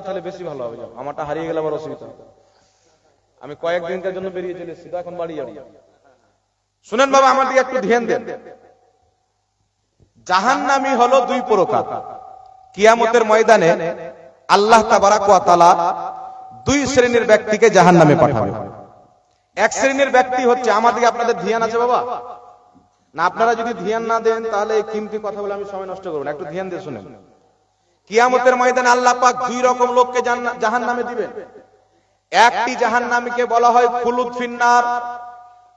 যাও তাহলে বেশি ভালো হবে। যাও, আমারটা হারিয়ে গেলে আবার অসুবিধা। আমি কয়েকদিনকার জন্য বেরিয়ে চলে এসেছি এখন বাড়ি যাব। শুনেন বাবা, আমার দিকে একটু ধ্যান দেন। জাহান্নামী হলো দুই প্রকার। কিয়ামতের ময়দানে আল্লাহ তাবারাক ওয়া তাআলা দুই শ্রেণির ব্যক্তিকে জাহান্নামে পাঠাবে। এক শ্রেণির ব্যক্তি হচ্ছে, আমার দিকে আপনাদের ধ্যান আছে বাবা? না, আপনারা যদি ধ্যান না দেন, তাহলে কিমতি কথা বলে আমি সময় নষ্ট করব একটু ধ্যান দিয়ে শুনেন। কিয়ামতের ময়দানে আল্লাহ পাক দুই রকম লোককে জাহান নামে দিবেন। একটি জাহান্নামীকে বলা হয় খুলুদ ফিন্নার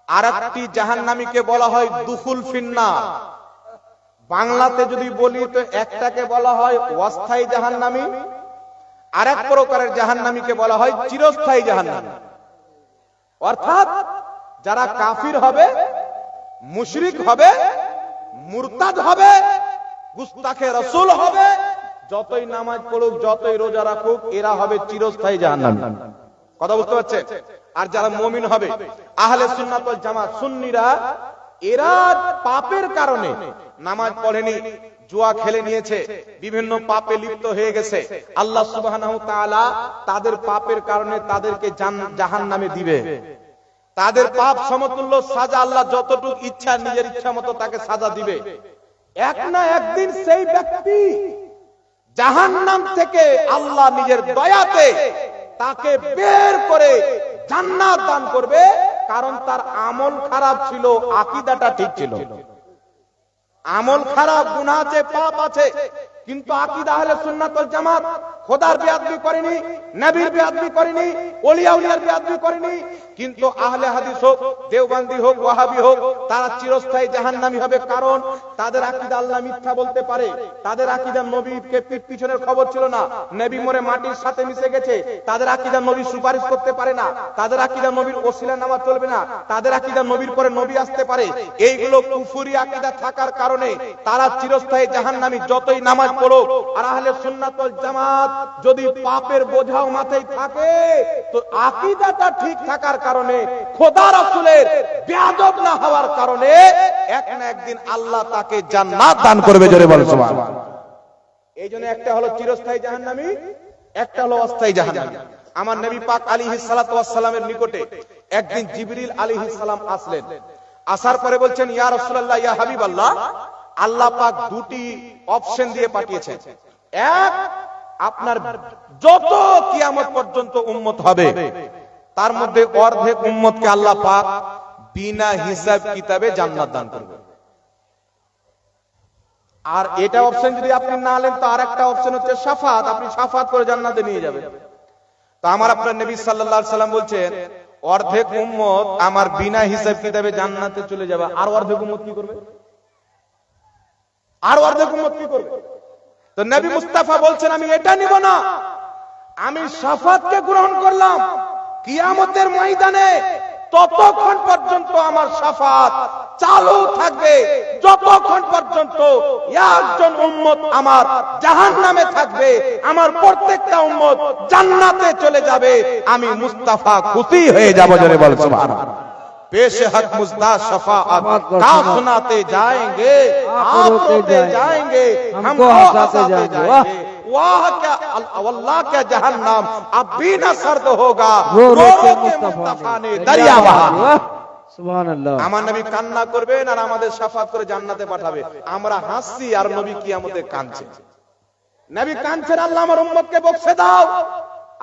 আর একটি জাহান্নামীকে বলা হয় দুফুল ফিন্নার। বাংলাতে যদি বলি, তো একটাকে বলা হয় অস্থায়ী জাহান্নামী আর এক প্রকারের জাহান্নামীকে বলা হয় চিরস্থায়ী জাহান্নামী। অর্থাৎ যারা কাফির হবে, মুশরিক হবে, মুরতাদ হবে, গুস্তাখে রসুল হবে যতই নামাজ পড়ুক, যতই রোজা রাখুক, এরা হবে চিরস্থায়ী জাহান্নামী। কথা বুঝতে পারছে আর যারা মমিন হবে, আহলে সুন্নাত জামাত, সুন্নিরা, এরা পাপের কারণে নামাজ পড়েনি, জুয়া খেলে নিয়েছে, বিভিন্ন পাপে লিপ্ত হয়ে গেছে। আল্লাহ সুবহানাহু তাদের পাপের কারণে তাদেরকে জাহান্নামে দিবে। তাদের পাপ সমতুল্য সাজা আল্লাহ যতটুকু ইচ্ছা, নিজের ইচ্ছা মতো তাকে সাজা দিবে। এক না একদিন সেই ব্যক্তি জাহান্নাম থেকে আল্লাহ নিজের দয়াতে তাকে বের করে জান্নাত দান করবে, কারণ তার আমল খারাপ ছিল, আকিদাটা ঠিক ছিল। আমল খারাপ, গুনাহ আছে, পাপ আছে। কিন্তু আকিদা আহলে সুন্নাত ওয়াল জামাত খোদার বেয়াদবি করেনি, নবীর বেয়াদবি করেনি, ওলিয়া উলিয়ার বেয়াদবি করেনি। কিন্তু আহলে হাদিস হোক, দেওবন্দি হোক, ওয়াহাবি হোক, তারা চিরস্থায়ী জাহান্নামী হবে। কারণ তাদের আকীদা আল্লাহ মিথ্যা বলতে পারে। তাদের আকীদা নবীকে পিঠ পিছনের খবর ছিল না। নবী মরে মাটির সাথে মিশে গেছে। তাদের আকীদা নবী সুপারিশ করতে পারে না। তাদের আকীদা নবীর ওসিলা নামাজ চলবে না। তাদের আকীদা নবীর পরে নবী আসতে পারে। এইগুলো কুফুরি আকীদা থাকার কারণে তারা চিরস্থায়ী জাহান্নামী যতই নামাজ পড়ো। আর আহলে সুন্নাত ওয়াল জামাত যদি পাপের বোঝাও মাথায় থাকে, তো আকীদাটা ঠিক থাকার কারণে, খোদা রাসূলের বেয়াদব না হওয়ার কারণে এক না একদিন আল্লাহ তাকে জান্নাত দান করবে জোরে বলে সুবহানাল্লাহ এই জন্য একটা হলো চিরস্থায়ী জাহান্নামী, একটা হলো অস্থায়ী জাহান্নামী। আমার নবী পাক ওয়াস সালামের নিকটে একদিন জিবরিল আলাইহিস সালাম আসলেন। আসার পরে বলছেন, ইয়া রাসূলুল্লাহ, ইয়া হাবিবাল্লাহ আল্লাহ পাক দুটি অপশন দিয়ে পাঠিয়েছেন। এক, আপনার যত কিয়ামত পর্যন্ত উম্মত হবে, তার মধ্যে অর্ধেক উম্মতকে আল্লাহ পাক বিনা হিসাব কিতাবে জান্নাত দান করবে আর এটা অপশন যদি আপনি না নেন, তো আরেকটা অপশন হচ্ছে সাফাত। আপনি সাফাত করে জান্নাতে নিয়ে যাবেন। তো আমার আপনার নবী সাল্লাল্লাহু সাল্লাম বলছেন, অর্ধেক উম্মত আমার বিনা হিসাব কিতাবে জান্নাতে চলে যাবে। আর অর্ধেক উম্মত কি করবে? আর অর্ধেক উম্মত কি করবে? তো নবী মুস্তাফা বলছেন, আমি এটা নিব না। আমি সাফাতকে গ্রহণ করলাম। কিয়ামতের ময়দানে ততক্ষণ পর্যন্ত আমার সাফাত চালু থাকবে। যতক্ষণ পর্যন্ত একজন উম্মত আমার জাহান নামে থাকবে, আমার প্রত্যেকটা উম্মত জান্নাতে চলে যাবে, আমি মুস্তাফা খুশি হয়ে যাব, জোরে বল पेश हक मुजदा शफाअत का सुनाते जाएंगे आप रोते जाएंगे हमको हंसाते जाएंगे वाह क्या अल्लाह क्या जहन्नम अब भी न सर्द होगा रो रो के के मुस्तफा मुस्तफा ने ने दरिया बहा সুবহানাল্লাহ আমার নবী কান্না করবেন আর আমাদের সাফাত করে জান্নাতে পাঠাবে আমরা হাসছি আর নবী কি আমাদের কাঁদছে নবী কাঁদছেন আল্লাহ আমার উম্মতকে বকশে দাও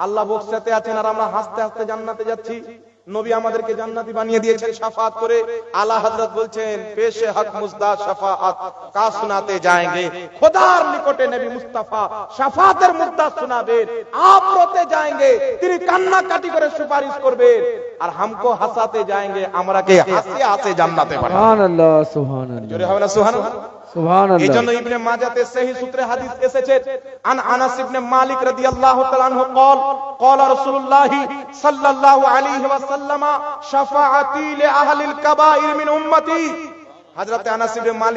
আল্লাহ বকশাতে আছেন আর আমরা হাসতে হাসতে জান্নাতে যাচ্ছি নবী আমাদেরকে জান্নাতি বানিয়ে দিয়েছেন শাফাত করে। আলা হযরত বলছেন পেশে হক মুজদা শাফাত কা শোনাতে খোদার নিকটে নবী মুস্তাফা শাফাতের মুদ্দা শোনাবেন আপ রতে যায়েঙ্গে তিনি কান্না কাটি করে সুপারিশ করবেন। আর হামকো হাসাতে যায়েঙ্গে আমরাকে হাসিয়ে হাসে জান্নাতে পাঠাবেন সুবহানাল্লাহ সুবহানাল্লাহ। জোরে হবে না সুবহানাল্লাহ? মালিক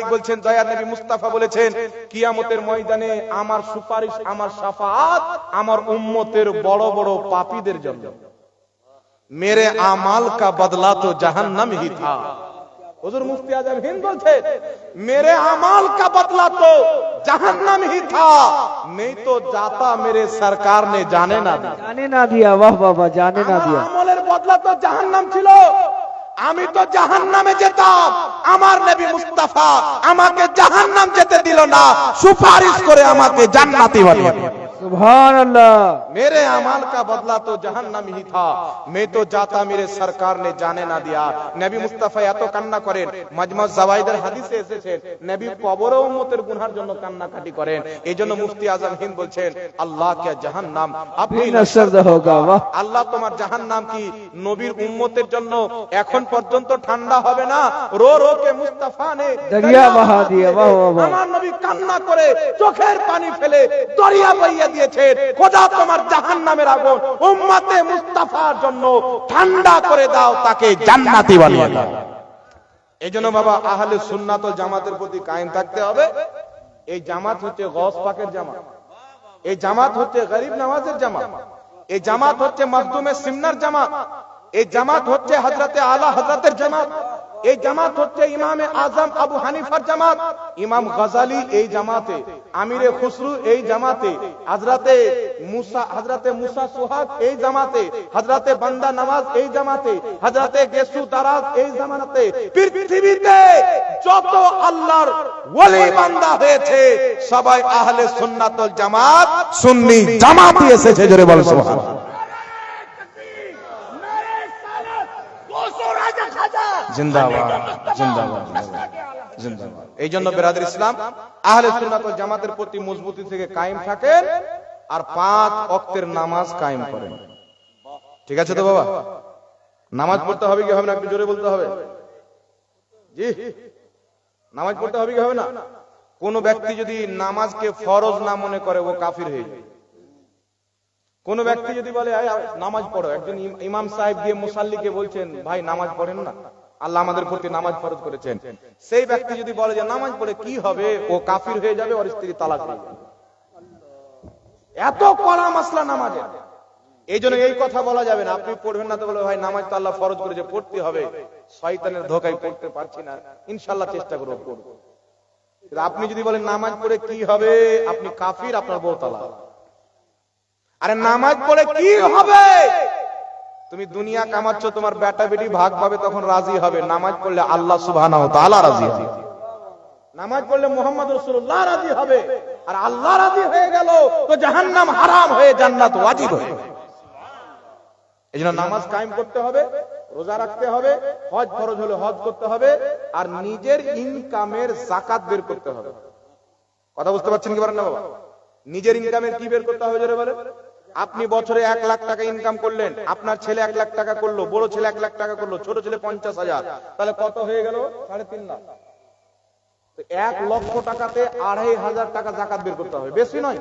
বলছেন তাআলা নবী মুস্তাফা বলেছেন, কিয়ামতের ময়দানে আমার সুপারিশ, আমার সাফাত আমার উম্মতের বড় বড় পাপীদের জন্য। মেরে আমাল কা বদলা তো জাহান্নাম থা। हुजूर मुफ्ती आजम हिंद बोलते मेरे अमाल का बदला तो जहन्नम ही था नहीं तो जाता मेरे सरकार ने जाने ना दिया জানে না দিয়া বাহ বাবা জানে না আমার দিয়া আমলের বদলা তো জাহান্নাম ছিল আমি তো জাহান্নামে যেতাম আমার নবী মুস্তাফা আমাকে জাহান্নাম যেতে দিল না সুপারিশ করে আমাকে জান্নাতি বানিয়ে দিল। সুবহান আল্লাহ मेरे अमाल का बदला तो जहन्नम ही था मैं तो जाता मेरे सरकार ने जाने ना दिया নবী মুস্তাফা এত কান্না করেন মাজমা জাওয়াইদের হাদিসে এসেছেন নবী কবরে উম্মতের গুনহার জন্য কান্নাকাটি করেন এইজন্য মুফতি আজম হিন্দ বলছেন আল্লাহ কে জাহান্নাম আপনি भी नशर्द होगा वाह আল্লাহ তোমার জাহান্নাম কি নবীর উম্মতের জন্য এখন পর্যন্ত ঠান্ডা হবে না রো রো কে মুস্তাফা নে দরিয়া বাহা দিয়ে, বাহ, বাহ, বাহ। আমার নবী কান্না করে চোখের পানি ফেলে দরিয়া বইয়া দিয়েছে খোদা তোমার জাহান্নামের আগুন উম্মতে মুস্তাফার জন্য ঠান্ডা করে দাও, তাকে জান্নাতি বানিয়ে দাও। এই জন্য বাবা, আহলে সুন্নাত জামাতের প্রতি কায়েম থাকতে হবে। এই জামাত হচ্ছে গস পাকের জামাত। এই জামাত হচ্ছে গরিব নামাজের জামাত। এই জামাত হচ্ছে মখদুমে সিমনার জামাত। এই জামাত হচ্ছে হজরতে আলা হজরতের জামাত। এই জামাত হচ্ছে ইমামে আজম আবু হানিফার জামাত। ইমাম গজালি এই জামাতে, আমিরে খুসরু এই জামাতে, হজরতে মুসা হজরতে মুসা সুহাগ এই জামাতে, হজরতে বান্দা নওয়াজ এই জামাতে, হজরতে গেসু দারাজ এই জামানাতে পৃথিবীতে যত আল্লাহর ওলি বান্দা হয়েছে, সবাই আহলে সুন্নাতুল জামাত, সুন্নি জামাতি এসেছে জোরে বল সুবহানাল্লাহ। জিন্দাবাদ জিন্দাবাদ। জিন্দাবাদ এই জন্য বেরাদের ইসলাম আহলে সুন্নাত জামাতের প্রতি মজবুতি থেকে কায়েম থাকেন আর পাঁচ অক্তের নামাজ কায়েম করেন। ঠিক আছে তো বাবা? নামাজ পড়তে হবে কি হবে না? একটু জোরে বলতে হবে। জি। নামাজ পড়তে হবে কি হবে না? কোন ব্যক্তি যদি নামাজকে ফরজ না মনে করে ও কাফির হয়ে যায়। কোন ব্যক্তি যদি বলে "আয়, আয়, নামাজ পড়ো। একজন ইমাম সাহেব গিয়ে মুসাল্লিকে বলছেন ভাই নামাজ পড়েন না। আল্লাহ আমাদের প্রতি নামাজ ফরজ করেছেন। সেই ব্যক্তি যদি বলে যে নামাজ পড়ে কি হবে, ও কাফির হয়ে যাবে, ওর স্ত্রী তালাক এত কড়া মাসলা নামাজে। এই জন্য এই কথা বলা যাবে না। আপনি পড়বেন না তো বলে, ভাই, নামাজ তো আল্লাহ ফরজ করেছে, পড়তে হবে। শয়তানের ধোকায় পড়তে পারছি না। ইনশাল্লাহ চেষ্টা করব পড়ব। আপনি যদি বলেন, নামাজ পড়ে কি হবে? আপনি কাফির, আপনার বউ তালাক। আরে, নামাজ পড়ে কি হবে? তুমি দুনিয়া কামাচ্ছ, তোমার বেটা বেটি ভাগ পাবে, তখন রাজি হবে। নামাজ পড়লে আল্লাহ ওয়া রাজি হবে। নামাজ পড়লে মোহাম্মদ রাসূলুল্লাহ রাজি হবে। আর আল্লাহ রাজি হয়ে গেল, তো জাহান্নাম হারাম হয়ে জান্নাত ওয়াজিব হয়ে যাবে। এই জন্য নামাজ কায়েম করতে হবে, রোজা রাখতে হবে, হজ ফরজ হলে হজ করতে হবে, আর নিজের ইনকামের জাকাত বের করতে হবে। কথা বুঝতে পারছেন কি পারেন না বাবা? নিজের ইনকামের কি বের করতে হবে বলে আপনি বছরে এক লাখ টাকা ইনকাম করলেন, আপনার ছেলে এক লাখ টাকা করল, বড় ছেলে এক লাখ টাকা করল, ছোট ছেলে পঞ্চাশ হাজার, তাহলে কত হয়ে গেল? সাড়ে তিন লাখ। এক লক্ষ টাকাতে আড়াই হাজার টাকা জাকাত বের করতে হবে, বেশি নয়।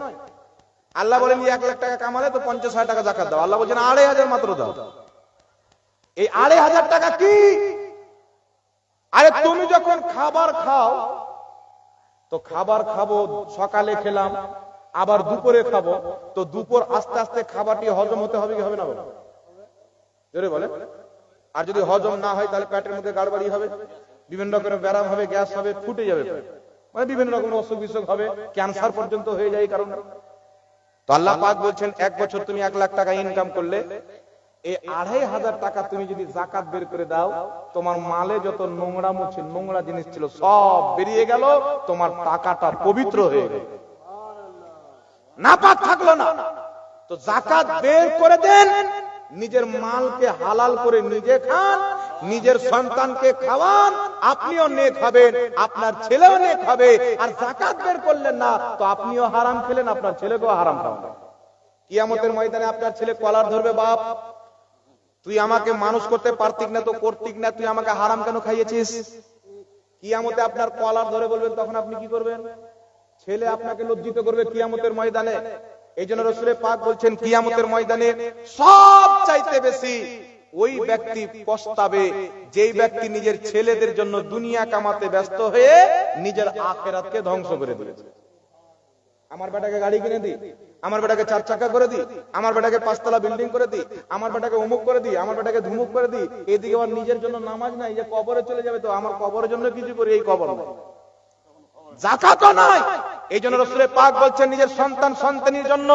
আল্লাহ বলেন এক লাখ টাকা কামালে তো পঞ্চাশ হাজার টাকা জাকাত দাও। আল্লাহ বলছেন, আড়াই হাজার মাত্র দাও। এই আড়াই হাজার টাকা কি? আরে তুমি যখন খাবার খাও, তো খাবার খাব, সকালে খেলাম আবার দুপুরে খাব, তো দুপুর আস্তে আস্তে খাবারটি হজম হতে হবে কি হবে না? জোরে বলে আর যদি হজম না হয়, তাহলে পেটের মধ্যে গাড়বাড়ি হবে, বিভিন্ন রকমের ব্যারাম হবে, গ্যাস হবে ফুটে যাবে। মানে বিভিন্ন রকমের অসুখ বিসুখ হবে, ক্যান্সার পর্যন্ত হয়ে যায় কারণে। তো আল্লাহ পাক বলছেন, এক বছর তুমি এক লাখ টাকা ইনকাম করলে, এই আড়াই হাজার টাকা তুমি যদি জাকাত বের করে দাও, তোমার মালে যত নোংরা মুছে নোংরা জিনিস ছিল, সব বেরিয়ে গেল, তোমার টাকাটা পবিত্র হয়ে গেল। নাপাক থাকল না। তো জাকাত বের করে দেন, নিজের মালকে হালাল করে নিজে খান, নিজের সন্তানকে খাওয়ান, আপনিও নেক হবেন, আপনার ছেলেও নেক হবে, আর জাকাত বের করলেন না, তো আপনিও হারাম খেলেন, আপনার ছেলেকেও হারাম খাওয়াবেন কিয়ামতের ময়দানে আপনার ছেলে কলার ধরবে বাপ। তুই আমাকে মানুষ করতে পারতিক না, তো করতিক না, তুই আমাকে হারাম কেন খাইয়েছিস? কিয়ামতে আপনার কলার ধরে বলবেন, তখন আপনি কি করবেন? ছেলে আপনাকে লজ্জিত করবে কিয়ামতের ময়দানে। এই জন্য রসুলের পাক বলছেন, কিয়ামতের ময়দানে সব চাইতে বেশি ওই ব্যক্তি পস্তাবে, যেই ব্যক্তি নিজের ছেলেদের জন্য দুনিয়া কামাতে ব্যস্ত হয়ে নিজের আখেরাতকে ধ্বংস করে দিয়েছে। আমার বেটাকে গাড়ি কিনে দিই, আমার বেটাকে চার চাকা করে দিই, আমার বেটাকে পাঁচতলা বিল্ডিং করে দিই, আমার বেটাকে অমুক করে দিই, আমার বেটাকে ধুমুক করে দিই, এদিকে আমার নিজের জন্য নামাজ নাই, যে কবরে চলে যাবে তো, আমার কবরের জন্য কিছু করি, এই কবর নাই। জাকাতও নাই। এই জন্য রসুলের পাক বলছেন, নিজের সন্তান সন্তানির জন্য,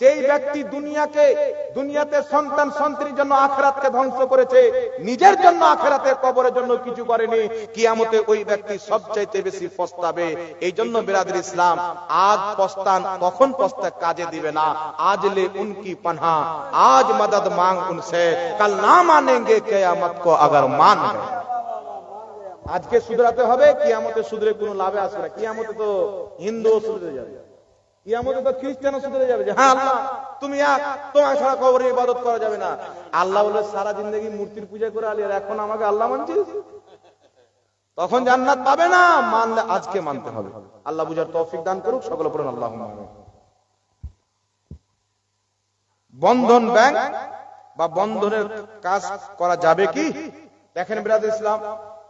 যেই ব্যক্তি দুনিয়াকে, দুনিয়াতে সন্তান সন্তানির জন্য আখরাতকে ধ্বংস করেছে, নিজের জন্য আখরাতে কবরের জন্য কিছু করেনি, কিয়ামতে ওই ব্যক্তি সবচাইতে বেশি পস্তাবে। এই জন্য বিরাদের ইসলাম, আজ পস্তান, কখন পস্তা কাজে দিবে না। আজ লে উনকি পানহা, আজ মদদ মাং উনসে, কাল না মানেঙ্গে কেয়ামত কো আগর মান আজকে শুধরাতে হবে, কিয়ামতে শুধরে কোনো লাভে আসবে না। কিয়ামতে তো হিন্দুও শুধরে যাবে। হ্যাঁ আল্লাহ সারা মূর্তির পূজা করে আলি, আর এখন আমাকে আল্লাহ তখন পাবে না, মানলে আজকে মানতে হবে। আল্লাহ বুঝার তৌফিক দান করুক, সকল পড়ুন আল্লাহ বন্ধন ব্যাংক বা বন্ধনের কাজ করা যাবে কি? দেখেন বিরাদ ইসলাম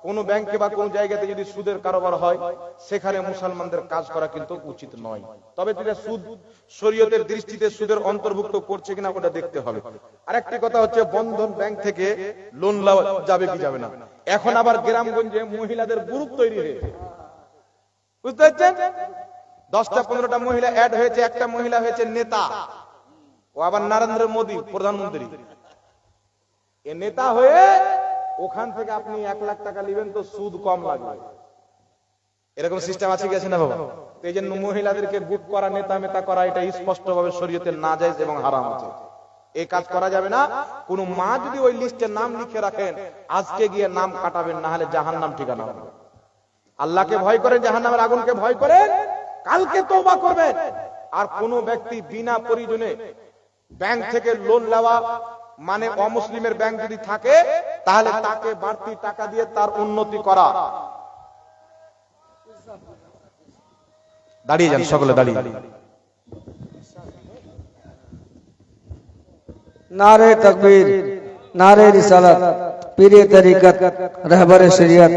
কোন ব্যাংকে বা কোন জায়গাতে যদি সুদের কারোবার হয়, সেখানে মুসলমানদের কাজ করা কিন্তু উচিত নয়। তবে যেটা সুদ, শরীয়তের দৃষ্টিতে সুদের অন্তর্ভুক্ত করছে কিনা ওটা দেখতে হবে। আরেকটি কথা হচ্ছে, বন্ধন ব্যাংক থেকে লোন লওয়া যাবে কি যাবে না? এখন আবার গ্রামগঞ্জে মহিলাদের গ্রুপ তৈরি হয়েছে। বুঝতে পারছেন? দশটা পনেরোটা মহিলা অ্যাড হয়েছে, একটা মহিলা হয়েছে নেতা। ও আবার নরেন্দ্র মোদী, প্রধানমন্ত্রী। এ নেতা হয়ে ওখান থেকে আপনি এক লাখ টাকা নেবেন তো সুদ কম লাগবে। এরকম সিস্টেম আছে আছে না বাবা? এই জন্য মহিলাদেরকে বুক করা নেতা মেতা করা এটা স্পষ্ট ভাবে শরীয়তে না যায় এবং হারাম আছে। এই কাজ করা যাবে না। কোন মা যদি ওই লিস্টে নাম লিখে রাখেন আজকে গিয়ে নাম কাটাবেন না হলে জাহান নাম ঠিকানা হবে। আল্লাহকে ভয় করেন জাহান নামের আগুনকে ভয় করেন কালকে তওবা করবেন। আর কোন ব্যক্তি বিনা পরিজনে ব্যাংক থেকে লোন নেওয়া মানে অমুসলিমের ব্যাংক যদি থাকে তাহলে তাকে বাড়তি টাকা দিয়ে তার উন্নতি করা। দাঁড়িয়ে যান সকলে দাঁড়িয়ে। نعرے رسالت پیر طریقت، رہبر شریعت،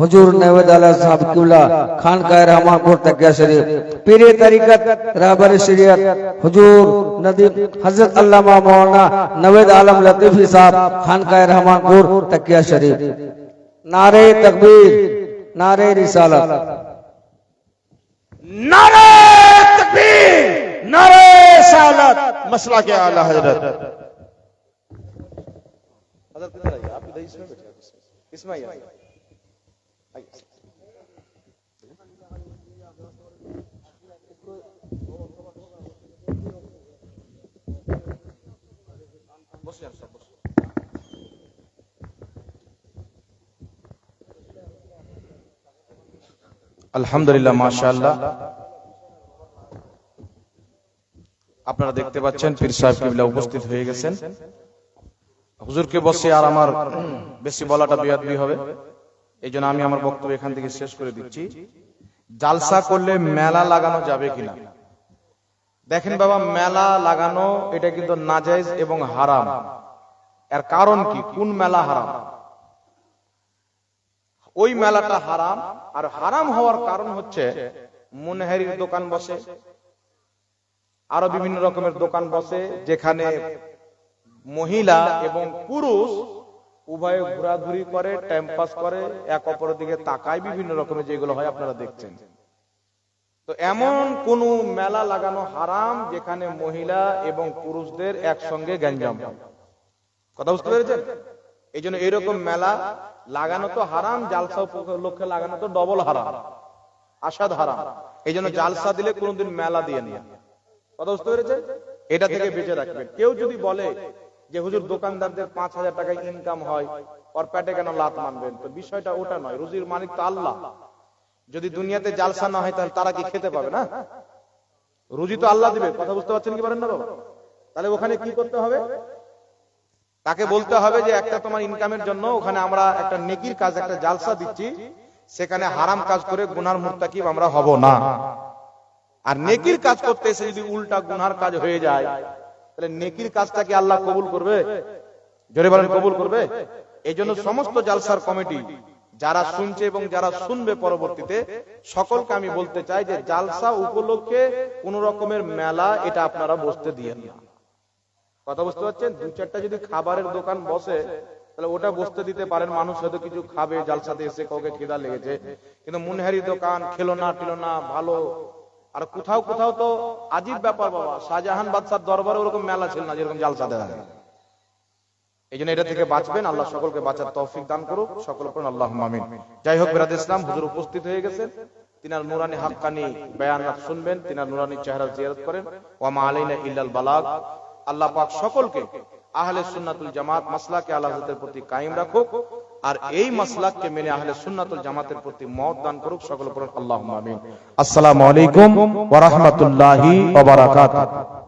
حضور نوید علیہ صاحب قبلہ خان کا رحمہ کو تکیہ شریف پیر طریقت، رہبر شریعت، حضور ندیم حضرت اللہ مولانا نوید عالم لطیفی صاحب خان کا رحمہ کو تکیہ شریف۔ نعرے تکبیر نعرے رسالت۔ نعرے تکبیر نعرے رسالت۔ مسئلہ کیا اعلی حضرت؟ हजरत किधर आइए आप इधर इसमें बैठिए आप इसमें इसमें आइए आइए বসে যান সব বসে আলহামদুলিল্লাহ মাশাআল্লাহ আপনারা দেখতে পাচ্ছেন পীর সাহেব কিবলা উপস্থিত হয়ে গেছেন হুজুরকে বসে আর আমার বেশি বলাটা বেয়াদবি হবে। এই জন্য আমি আমার বক্তব্য এখান থেকে শেষ করে দিচ্ছি। জালসা করলে মেলা লাগানো যাবে কিনা? দেখেন বাবা, মেলা লাগানো, এটা কিন্তু নাজাইজ এবং হারাম। এর কারণ কি? কোন মেলা হারাম? ওই মেলাটা হারাম, আর হারাম হওয়ার কারণ হচ্ছে মুনহারির দোকান বসে, আরও বিভিন্ন রকমের দোকান বসে, যেখানে মহিলা এবং পুরুষ উভয়ে ঘোরাঘুরি করে টাইম পাস করে, এক অপরের দিকে তাকায় বিভিন্ন রকমের যেগুলো হয়, আপনারা দেখছেন। তো এমন কোন মেলা লাগানো হারাম যেখানে মহিলা এবং পুরুষদের একসঙ্গে গ্যাঞ্জাম। কথা বুঝতে পেরেছেন? এই জন্য এরকম মেলা লাগানো তো হারাম, জালসা লক্ষ্যে লাগানো তো ডবল হারাম, আসাদ হারাম। এই জন্য জালসা দিলে কোনোদিন মেলা দিয়ে নিয়ে কথা বুঝতে পেরেছেন? এটা থেকে বেঁচে রাখবেন। কেউ যদি বলে যে হুজুর দোকানদারদের পাঁচ হাজার টাকা ইনকাম হয়, ওর পেটে কেন লাত মানবেন? তো বিষয়টা ওটা নয়, রুজির মালিক তো আল্লাহ। যদি দুনিয়াতে জালসা না হয়, তাহলে তারা কি খেতে পাবে না? রুজি তো আল্লাহ দিবে, কথা বুঝতে পারছেন কি পারেন না বাবা? তাহলে ওখানে কি করতে হবে? তাকে বলতে হবে যে, একটা তোমার ইনকামের জন্য ওখানে আমরা একটা নেকির কাজ, একটা জালসা দিচ্ছি। সেখানে হারাম কাজ করে গুনার মুর্তাকিব আমরা হব না। আর নেকির কাজ করতে এসে যদি উল্টা গুনার কাজ হয়ে যায় তাহলে নেকির কাজটা কি আল্লাহ কবুল করবে? জোরে বলেন, কবুল করবে? এই জন্য সমস্ত জালসার কমিটি, যারা শুনছে এবং যারা শুনবে পরবর্তীতে, সকলকে আমি বলতে চাই যে জালসা উপলক্ষে কোন রকমের মেলা এটা আপনারা বসতে দিয়েন না। কথা বুঝতে পারছেন? দু চারটা যদি খাবারের দোকান বসে, তাহলে ওটা বসতে দিতে পারেন, মানুষ হয়তো কিছু খাবে, জালসাতে এসে কাউকে খিদা লেগেছে। কিন্তু মুনহারি দোকান খেলোনা টিলোনা ভালো আর কোথাও কোথাও তো আজীব ব্যাপার বাবা, শাহজাহান বাদশার দরবারে ওরকম মেলা ছিল না যেরকম জালসা দেখা যায় এই জন্য এটা থেকে বাঁচবেন, আল্লাহ সকলকে বাঁচার তৌফিক দান করুক, সকল করুন আল্লাহ আমিন। যাই হোক, বেরাদ ইসলাম, হুজুর উপস্থিত হয়ে গেছেন। তিনার নুরানি হাক্কানি বয়ানাত শুনবেন, তিনার নুরানি চেহারা জিয়ারত করেন। ওয়ামা আলাইনা ইল্লাল বালাগ। আল্লাহ পাক সকলকে আহলে সুন্নাতুল জামাত, মাসলাকে আল্লাহ প্রতি কায়েম রাখুক। আর এই মাসলাককে মেনে আহলে সুন্নাতুল জামাতের প্রতি মত দান করুক, সকল উপর আল্লাহ আমিন। আসসালামু আলাইকুম ওয়া রাহমাতুল্লাহি ওয়া বারাকাতুহু।